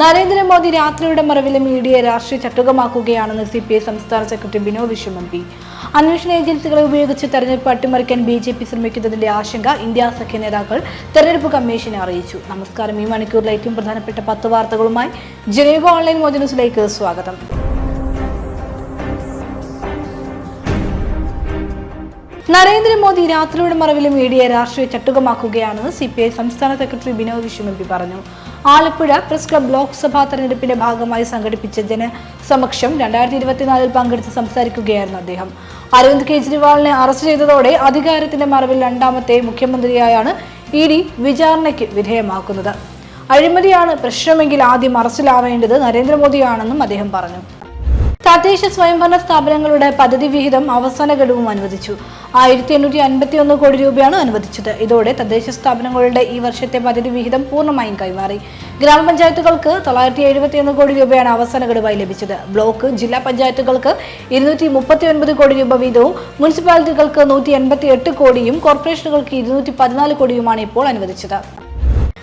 നരേന്ദ്രമോദി രാത്രിയുടെ മറവിൽ മീഡിയയെ രാഷ്ട്രീയ ചട്ടുകമാക്കുകയാണെന്ന് സി പി ഐ സംസ്ഥാന സെക്രട്ടറി ബിനോ വിശ്വം പി അന്വേഷണ ഏജൻസികളെ ഉപയോഗിച്ച് തെരഞ്ഞെടുപ്പ് അട്ടിമറിക്കാൻ ബി ജെ പി ശ്രമിക്കുന്നതിന്റെ ആശങ്ക ഇന്ത്യ സഖ്യ നേതാക്കൾ തെരഞ്ഞെടുപ്പ് കമ്മീഷനെ അറിയിച്ചു. നമസ്കാരം. ഈ മണിക്കൂറിലെ ഏറ്റവും പ്രധാനപ്പെട്ട പത്ത് വാർത്തകളുമായി ജനീവ ഓൺലൈൻ മോജനസിലേക്ക് സ്വാഗതം. നരേന്ദ്രമോദി രാത്രിയുടെ മറവിൽ മീഡിയയെ രാഷ്ട്രീയ ചട്ടുകമാക്കുകയാണെന്ന് സി പി ഐ സംസ്ഥാന secretary Binoy Viswam M P പറഞ്ഞു. ആലപ്പുഴ പ്രസ് ക്ലബ് ലോക്സഭാ തെരഞ്ഞെടുപ്പിന്റെ ഭാഗമായി സംഘടിപ്പിച്ച ജനസമക്ഷം രണ്ടായിരത്തി ഇരുപത്തിനാലിൽ പങ്കെടുത്ത് സംസാരിക്കുകയായിരുന്നു അദ്ദേഹം. അരവിന്ദ് കെജ്രിവാളിനെ അറസ്റ്റ് ചെയ്തതോടെ അധികാരത്തിന്റെ മറവിൽ രണ്ടാമത്തെ മുഖ്യമന്ത്രിയായാണ് ഇ ഡി വിചാരണയ്ക്ക് വിധേയമാക്കുന്നത്. അഴിമതിയാണ് പ്രശ്നമെങ്കിൽ ആദ്യം അറസ്റ്റിലാവേണ്ടത് നരേന്ദ്രമോദിയാണെന്നും അദ്ദേഹം പറഞ്ഞു. തദ്ദേശ സ്വയംഭരണ സ്ഥാപനങ്ങളുടെ പദ്ധതി വിഹിതം അവസാന ഗഡുവും അനുവദിച്ചു. ആയിരത്തി എണ്ണൂറ്റി അൻപത്തി ഒന്ന് കോടി രൂപയാണ് അനുവദിച്ചത്. ഇതോടെ തദ്ദേശ സ്ഥാപനങ്ങളുടെ ഈ വർഷത്തെ പദ്ധതി വിഹിതം പൂർണമായും കൈമാറി. ഗ്രാമപഞ്ചായത്തുകൾക്ക് തൊള്ളായിരത്തി എഴുപത്തി ഒന്ന് കോടി രൂപയാണ് അവസാന ഗഡുവായി ലഭിച്ചത്. ബ്ലോക്ക് ജില്ലാ പഞ്ചായത്തുകൾക്ക് ഇരുന്നൂറ്റി മുപ്പത്തി ഒൻപത് കോടി രൂപ വീതവും മുനിസിപ്പാലിറ്റികൾക്ക് നൂറ്റി എൺപത്തി എട്ട് കോടിയും കോർപ്പറേഷനുകൾക്ക് ഇരുന്നൂറ്റി പതിനാല് കോടിയുമാണ് ഇപ്പോൾ അനുവദിച്ചത്.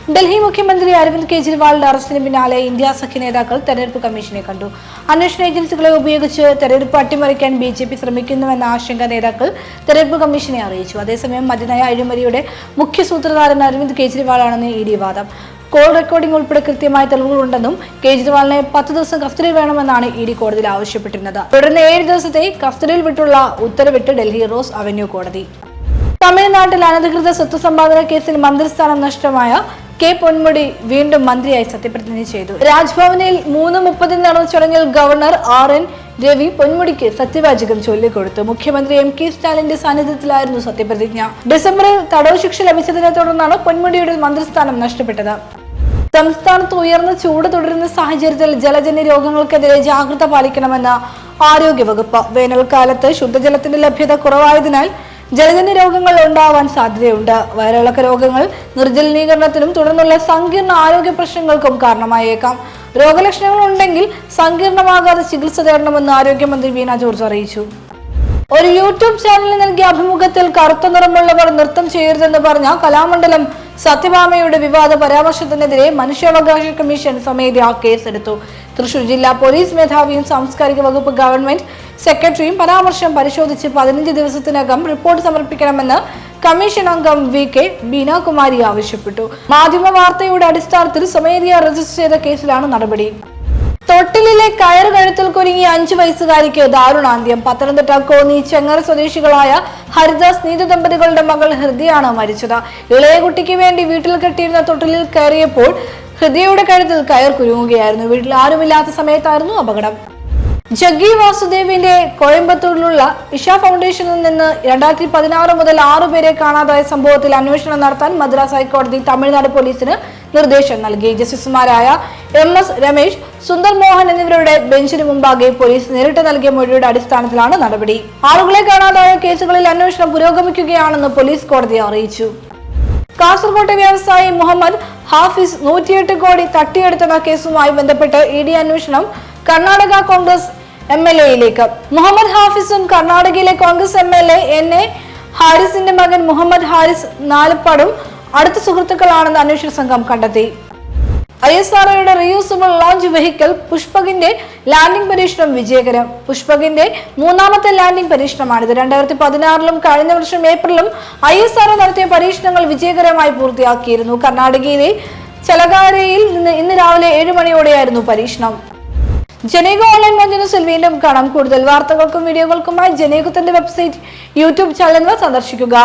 ഡൽഹി മുഖ്യമന്ത്രി അരവിന്ദ് കെജ്രിവാളിന്റെ അറസ്റ്റിന് പിന്നാലെ ഇന്ത്യ സഖ്യ നേതാക്കൾ തെരഞ്ഞെടുപ്പ് കമ്മീഷനെ കണ്ടു. അന്വേഷണ ഏജൻസികളെ ഉപയോഗിച്ച് തെരഞ്ഞെടുപ്പ് അട്ടിമറിക്കാൻ ബി ജെ പി ശ്രമിക്കുന്നുവെന്ന ആശങ്ക നേതാക്കൾ തെരഞ്ഞെടുപ്പ് കമ്മീഷനെ അറിയിച്ചു. അതേസമയം മതിനായ അഴിമതിയുടെ മുഖ്യ സൂത്രധാരൻ അരവിന്ദ് കെജ്രിവാളാണെന്ന് ഇ ഡി വാദം. കോൾ റെക്കോർഡിംഗ് ഉൾപ്പെടെ കൃത്യമായ തെളിവുകളുണ്ടെന്നും കേജ്രിവാളിനെ പത്ത് ദിവസം കസ്റ്റഡിയിൽ വേണമെന്നാണ് ഇ ഡി കോടതിയിൽ ആവശ്യപ്പെട്ടിരുന്നത്. തുടർന്ന് ഏഴ് ദിവസത്തെ കസ്റ്റഡിയിൽ വിട്ടുള്ള ഉത്തരവിട്ട് ഡൽഹി റോസ് അവന്യൂ കോടതി. തമിഴ്നാട്ടിൽ അനധികൃത സ്വത്ത് സമ്പാദന കേസിൽ മന്ത്രിസ്ഥാനം നഷ്ടമായ കെ പൊന്മുടി വീണ്ടും മന്ത്രിയായി സത്യപ്രതിജ്ഞ ചെയ്തു. രാജ്ഭവനിൽ മൂന്ന് മുപ്പതിന് നടന്ന ചടങ്ങിൽ ഗവർണർ ആർ എൻ രവി പൊന്മുടിക്ക് സത്യവാചകം ചൊല്ലിക്കൊടുത്തു. മുഖ്യമന്ത്രി എം കെ സ്റ്റാലിന്റെ സാന്നിധ്യത്തിലായിരുന്നു സത്യപ്രതിജ്ഞ. ഡിസംബറിൽ തടവ് ശിക്ഷ ലഭിച്ചതിനെ തുടർന്നാണ് പൊന്മുടിയുടെ മന്ത്രിസ്ഥാനം നഷ്ടപ്പെട്ടത്. സംസ്ഥാനത്ത് ഉയർന്ന ചൂട് തുടരുന്ന സാഹചര്യത്തിൽ ജലജന്യ രോഗങ്ങൾക്കെതിരെ ജാഗ്രത പാലിക്കണമെന്ന് ആരോഗ്യവകുപ്പ് വേനൽക്കാലത്ത് ശുദ്ധജലത്തിന്റെ ലഭ്യത കുറവായതിനാൽ ജലജന്യ രോഗങ്ങൾ ഉണ്ടാവാൻ സാധ്യതയുണ്ട്. വയറിളക്ക രോഗങ്ങൾ നിർജലീകരണത്തിനും തുടർന്നുള്ള സങ്കീർണ ആരോഗ്യ പ്രശ്നങ്ങൾക്കും കാരണമായേക്കാം. രോഗലക്ഷണങ്ങൾ ഉണ്ടെങ്കിൽ സങ്കീർണമാകാതെ ചികിത്സ തേടണമെന്ന് ആരോഗ്യമന്ത്രി വീണ ജോർജ് അറിയിച്ചു. ഒരു യൂട്യൂബ് ചാനലിൽ നൽകിയ അഭിമുഖത്തിൽ കറുത്ത നിറമുള്ളവർ നൃത്തം ചെയ്യരുതെന്ന് പറഞ്ഞ കലാമണ്ഡലം സത്യഭാമയുടെ വിവാദ പരാമർശത്തിനെതിരെ മനുഷ്യാവകാശ കമ്മീഷൻ സ്വമേധയാ കേസെടുത്തു. തൃശൂർ ജില്ലാ പോലീസ് മേധാവിയും സാംസ്കാരിക വകുപ്പ് ഗവൺമെന്റ് സെക്രട്ടറിയും പരാമർശം പരിശോധിച്ച് പതിനഞ്ച് ദിവസത്തിനകം റിപ്പോർട്ട് സമർപ്പിക്കണമെന്ന് കമ്മീഷൻ അംഗം വി കെ ബീനാകുമാരി ആവശ്യപ്പെട്ടു. മാധ്യമ വാർത്തയുടെ അടിസ്ഥാനത്തിൽ സ്വമേധയാ രജിസ്റ്റർ ചെയ്ത കേസിലാണ് നടപടി. തൊട്ടിലിലെ കയറ് കഴുത്തിൽ കുരുങ്ങിയ അഞ്ചു വയസ്സുകാരിക്ക് ദാരുണാന്ത്യം. പത്തനംതിട്ട കോന്നി ചെങ്ങറ സ്വദേശികളായ ഹരിദാസ് നീതു ദമ്പതികളുടെ മകൾ ഹൃദയാണ് മരിച്ചത്. ഇളയ കുട്ടിക്ക് വേണ്ടി വീട്ടിൽ കെട്ടിയിരുന്ന തൊട്ടിലിൽ കയറിയപ്പോൾ ഹൃദയയുടെ കഴുത്തിൽ കയർ കുരുങ്ങുകയായിരുന്നു. വീട്ടിൽ ആരുമില്ലാത്ത സമയത്തായിരുന്നു അപകടം. ജഗ്ഗി വാസുദേവിന്റെ കോയമ്പത്തൂരിലുള്ള ഇഷ ഫൗണ്ടേഷനിൽ നിന്ന് രണ്ടായിരത്തി പതിനാറ് മുതൽ ആറു പേരെ കാണാതായ സംഭവത്തിൽ അന്വേഷണം നടത്താൻ മദ്രാസ് ഹൈക്കോടതി തമിഴ്നാട് പോലീസിന് നിർദ്ദേശം നൽകി. ജസ്റ്റിസുമാരായ എം എസ് രമേശ് സുന്ദർ മോഹൻ എന്നിവരുടെ ബെഞ്ചിന് മുമ്പാകെ പോലീസ് നേരിട്ട് നൽകിയ മൊഴിയുടെ അടിസ്ഥാനത്തിലാണ് നടപടി. ആളുകളെ കാണാതായ കേസുകളിൽ അന്വേഷണം പുരോഗമിക്കുകയാണെന്ന് പോലീസ് കോടതിയെ അറിയിച്ചു. കാസർകോട്ടെ വ്യവസായി മുഹമ്മദ് ഹാഫിസ് നൂറ്റിയെട്ട് കോടി തട്ടിയെടുത്തെന്ന കേസുമായി ബന്ധപ്പെട്ട് ഇ ഡി അന്വേഷണം കർണാടക കോൺഗ്രസ് എം എൽ എയിലേക്ക് മുഹമ്മദ് ഹാഫിസും കർണാടകയിലെ Congress M L A N A ഹാരിസിന്റെ മകൻ മുഹമ്മദ് ഹാരിസ് നാലപ്പാടും അടുത്ത സുഹൃത്തുക്കളാണെന്ന് അന്വേഷണ സംഘം കണ്ടെത്തി. ഐ എസ് ആർഒയുടെ റീയൂസബിൾ ലോഞ്ച് വെഹിക്കിൾ പുഷ്പകിന്റെ ലാൻഡിംഗ് പരീക്ഷണം വിജയകരം. പുഷ്പകിന്റെ മൂന്നാമത്തെ ലാൻഡിംഗ് പരീക്ഷണമാണിത്. രണ്ടായിരത്തി പതിനാറിലും കഴിഞ്ഞ വർഷം ഏപ്രിലും ഐ എസ് ആർഒ നടത്തിയ പരീക്ഷണങ്ങൾ വിജയകരമായി പൂർത്തിയാക്കിയിരുന്നു. കർണാടകയിലെ ചലകാരയിൽ നിന്ന് ഇന്ന് രാവിലെ ഏഴ് മണിയോടെയായിരുന്നു പരീക്ഷണം. ജനേക ഓൺലൈൻ മഞ്ജനസിൽ വീണ്ടും കാണാം കൂടുതൽ വാർത്തകൾക്കും വീഡിയോകൾക്കുമായി ജനേകത്തിന്റെ വെബ്സൈറ്റ് യൂട്യൂബ് ചാനൽ സന്ദർശിക്കുക.